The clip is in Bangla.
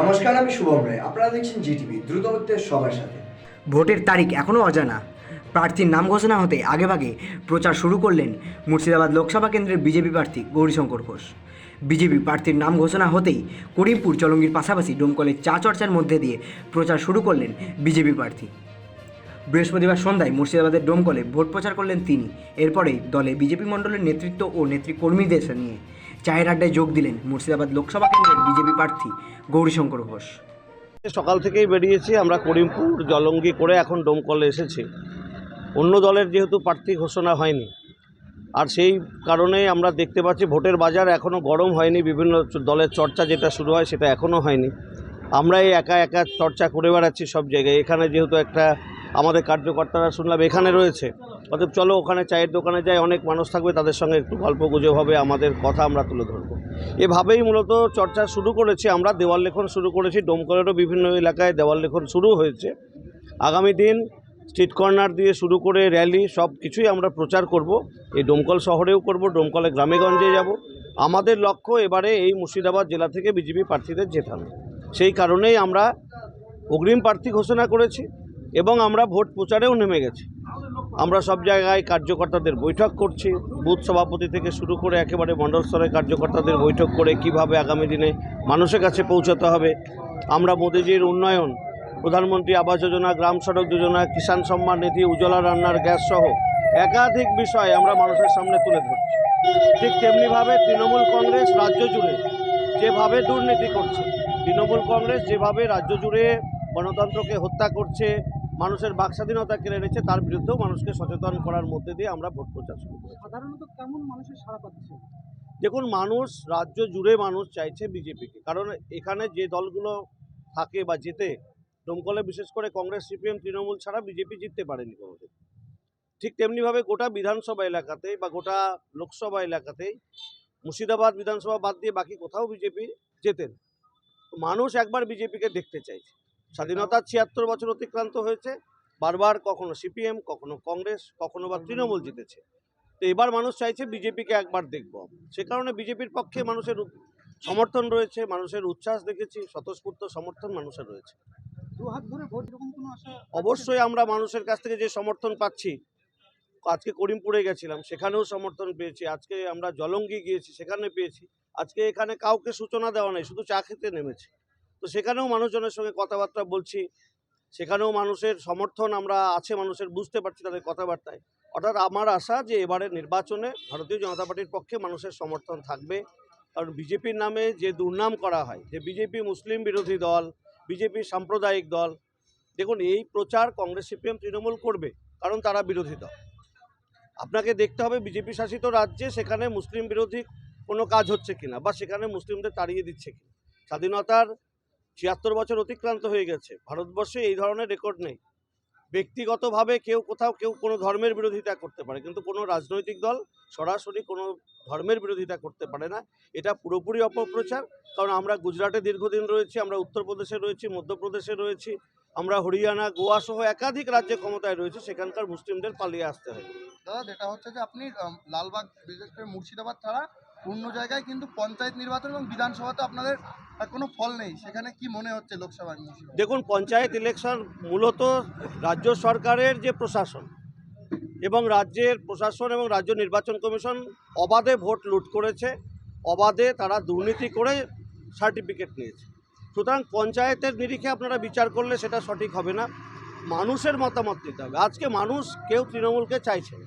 নমস্কার, আমি শুভম রায়। আপনারা দেখছেন জিটিভি দ্রুত হচ্ছে সবার সাথে। ভোটের তারিখ এখনও অজানা। প্রার্থীর নাম ঘোষণা হতে আগেভাগে প্রচার শুরু করলেন মুর্শিদাবাদ লোকসভা কেন্দ্রের বিজেপি প্রার্থী গৌরীশঙ্কর ঘোষ। বিজেপি প্রার্থীর নাম ঘোষণা হতেই করিমপুর চলঙ্গির পাশাপাশি ডোমকলের চা চর্চার মধ্যে দিয়ে প্রচার শুরু করলেন বিজেপি প্রার্থী। বৃহস্পতিবার সন্ধ্যায় মুর্শিদাবাদের ডোমকলে ভোট প্রচার করলেন তিনি। এরপরেই দলে বিজেপি মণ্ডলের নেতৃত্ব ও নেতৃকর্মীদের নিয়ে চায়ের আড্ডায় যোগ দিলেন মুর্শিদাবাদ লোকসভা কেন্দ্রের বিজেপি প্রার্থী গৌরীশঙ্কর ঘোষ। সকাল থেকেই বেরিয়েছি আমরা করিমপুর, জলঙ্গি করে এখন ডোমকলে এসেছি। অন্য দলের যেহেতু প্রার্থী ঘোষণা হয়নি, আর সেই কারণে আমরা দেখতে পাচ্ছি ভোটের বাজার এখনও গরম হয়নি, বিভিন্ন দলের চর্চা যেটা শুরু হয় সেটা এখনও হয়নি। আমরা এই একা একা চর্চা করে বেড়াচ্ছি সব জায়গায়। এখানে যেহেতু একটা আমাদের কার্যকর্তারা শুনলাম এখানে রয়েছে। অতএব চলো ওখানে চায়ের দোকানে যাই, অনেক মানুষ থাকবে, তাদের সঙ্গে একটু গল্প গুজব হবে, আমাদের কথা আমরা তুলে ধরবো। এভাবেই মূলত চর্চা শুরু করেছি আমরা, দেওয়াল লেখন শুরু করেছি ডোমকলেরও বিভিন্ন এলাকায় দেওয়াল লেখন শুরু হয়েছে। আগামী দিন স্ট্রিট কর্নার দিয়ে শুরু করে র্যালি, সব কিছুই আমরা প্রচার করব। এই ডোমকল শহরেও করব, ডোমকলে গ্রামেগঞ্জে যাব। আমাদের লক্ষ্য এবারে এই মুর্শিদাবাদ জেলা থেকে বিজেপি প্রার্থীদের জেতানো। সেই কারণেই আমরা অগ্রিম প্রার্থী ঘোষণা করেছি। এবং আমরা ভোট প্রচারেও নেমে গেছি। আমরা সব জায়গায় কার্যকর্তাদের বৈঠক করছি। বুথ সভাপতি থেকে শুরু করে একেবারে মণ্ডল স্তরের কার্যকর্তাদের বৈঠক করে কীভাবে আগামী দিনে মানুষের কাছে পৌঁছাতে হবে। আমরা মোদিজির উন্নয়ন, প্রধানমন্ত্রী আবাস যোজনা, গ্রাম সড়ক যোজনা, কিষাণ সম্মান নিধি, উজ্জ্বলা রান্নার গ্যাস সহ একাধিক বিষয় আমরা মানুষের সামনে তুলে ধরছি। ঠিক তেমনিভাবে তৃণমূল কংগ্রেস রাজ্য জুড়ে যেভাবে দুর্নীতি করছে, তৃণমূল কংগ্রেস যেভাবে রাজ্য জুড়ে গণতন্ত্রকে হত্যা করছে মানুষের বাকস্বাধীনতা কেড়ে নিচ্ছে তার বিরুদ্ধেও মানুষকে সচেতন করার মধ্যে দিয়ে আমরা ভোট প্রচার শুরু করি সাধারণত কেমন মানুষের সাড়া পাচ্ছে? দেখুন মানুষ রাজ্য জুড়ে মানুষ চাইছে বিজেপিকে। কারণ এখানে যে দলগুলো থাকে বা জেতে দমকলে বিশেষ করে কংগ্রেস সিপিএম তৃণমূল ছাড়া বিজেপি জিততে পারেনি কোনোদিন। ঠিক তেমনিভাবে গোটা বিধানসভা এলাকাতে বা গোটা লোকসভা এলাকাতেই মুর্শিদাবাদ বিধানসভা বাদ দিয়ে বাকি কোথাও বিজেপি জেতেন। মানুষ একবার বিজেপিকে দেখতে চাইছে। স্বাধীনতার ছিয়াত্তর বছর অতিক্রান্ত হয়েছে। বারবার কখনো সিপিএম কখনো কংগ্রেস কখনো বা তৃণমূল জিতেছে। তো এবার মানুষ চাইছে বিজেপিকে একবার দেখব। সে কারণে বিজেপির পক্ষে মানুষের সমর্থন রয়েছে মানুষের উচ্ছ্বাস দেখেছি স্বতঃস্ফূর্ত সমর্থন মানুষের রয়েছে। অবশ্যই আমরা মানুষের কাছ থেকে যে সমর্থন পাচ্ছি আজকে করিমপুরে গেছিলাম সেখানেও সমর্থন পেয়েছি আজকে আমরা জলঙ্গি গিয়েছি সেখানে পেয়েছি। আজকে এখানে কাউকে সূচনা দেওয়া নেই শুধু চা খেতে নেমেছি। তো সেখানেও মানুষজনের সঙ্গে কথাবার্তা বলছি। সেখানেও মানুষের সমর্থন আমরা আছে, মানুষের বুঝতে পারছি তাদের কথাবার্তায়। অর্থাৎ আমার আশা যে এবারের নির্বাচনে ভারতীয় জনতা পার্টির পক্ষে মানুষের সমর্থন থাকবে। কারণ বিজেপির নামে যে দুর্নাম করা হয়, যে বিজেপি মুসলিম বিরোধী দল, বিজেপি সাম্প্রদায়িক দল, দেখুন, এই প্রচার কংগ্রেস, সিপিএম, তৃণমূল করবে কারণ তারা বিরোধী দল। আপনাকে দেখতে হবে বিজেপি শাসিত রাজ্যে সেখানে মুসলিম বিরোধী কোনো কাজ হচ্ছে কিনা বা সেখানে মুসলিমদের তাড়িয়ে দিচ্ছে কিনা। স্বাধীনতার ছিয়াত্তর বছর অতিক্রান্ত হয়ে গেছে। ভারতবর্ষে এই ধরনের রেকর্ড নেই। ব্যক্তিগতভাবে কেউ কোথাও কেউ কোনো ধর্মের বিরোধিতা করতে পারে, কিন্তু কোনো রাজনৈতিক দল সরাসরি কোনো ধর্মের বিরোধিতা করতে পারে না। এটা পুরোপুরি অপপ্রচার, কারণ আমরা গুজরাটে দীর্ঘদিন রয়েছি, আমরা উত্তরপ্রদেশে রয়েছি, মধ্যপ্রদেশে রয়েছি, আমরা হরিয়ানা, গোয়া সহ একাধিক রাজ্যে ক্ষমতায় রয়েছে, সেখানকার মুসলিমদের পালিয়ে আসতে হয়। দাদা, যেটা হচ্ছে যে আপনি লালবাগ, বিশেষ করে মুর্শিদাবাদ ছাড়া অন্য জায়গায় কিন্তু পঞ্চায়েত নির্বাচন এবং বিধানসভাতে আপনাদের কোনো ফল নেই। সেখানে কি মনে হচ্ছে মুর্শিদাবাদ দেখুন, পঞ্চায়েত ইলেকশন মূলত রাজ্য সরকারের যে প্রশাসন এবং রাজ্যের প্রশাসন এবং রাজ্য নির্বাচন কমিশন অবাধে ভোট লুট করেছে, অবাধে তারা দুর্নীতি করে সার্টিফিকেট নিয়েছে। সুতরাং পঞ্চায়েতের নিরিখে আপনারা বিচার করলে সেটা সঠিক হবে না। মানুষের মতামত নিতে হবে। আজকে মানুষ কেউ তৃণমূলকে চাইছে না।